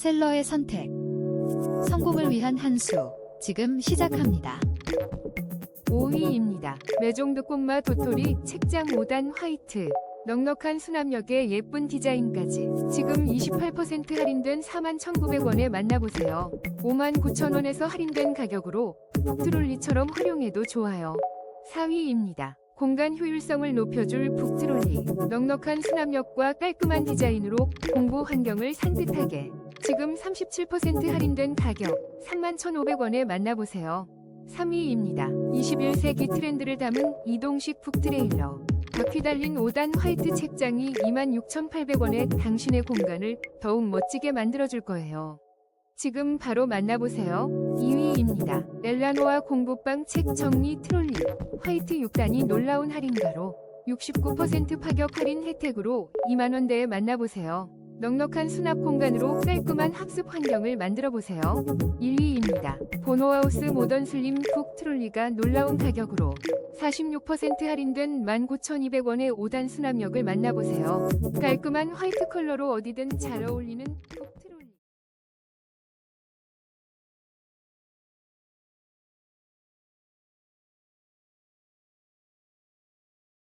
셀러의 선택. 성공을 위한 한 수. 지금 시작합니다. 5위입니다. 매종드 꽃마 도토리 책장 5단 화이트. 넉넉한 수납력에 예쁜 디자인까지 지금 28% 할인된 41,900원에 만나보세요. 59,000원에서 할인된 가격으로 북트롤리처럼 활용해도 좋아요. 4위입니다. 공간 효율성을 높여줄 북트롤리. 넉넉한 수납력과 깔끔한 디자인으로 공부 환경을 산뜻하게. 지금 37% 할인된 가격 31,500원에 만나보세요. 3위입니다. 21세기 트렌드를 담은 이동식 북트레일러. 바퀴 달린 5단 화이트 책장이 26,800원에 당신의 공간을 더욱 멋지게 만들어줄 거예요. 지금 바로 만나보세요. 2위입니다. 렐라노아 공부방 책 정리 트롤리. 화이트 6단이 놀라운 할인가로 69% 파격 할인 혜택으로 2만원대에 만나보세요. 넉넉한 수납 공간으로 깔끔한 학습 환경을 만들어 보세요. 1위입니다. 보노하우스 모던 슬림 쿡 트롤리가 놀라운 가격으로 46% 할인된 19,200원의 5단 수납력을 만나보세요. 깔끔한 화이트 컬러로 어디든 잘 어울리는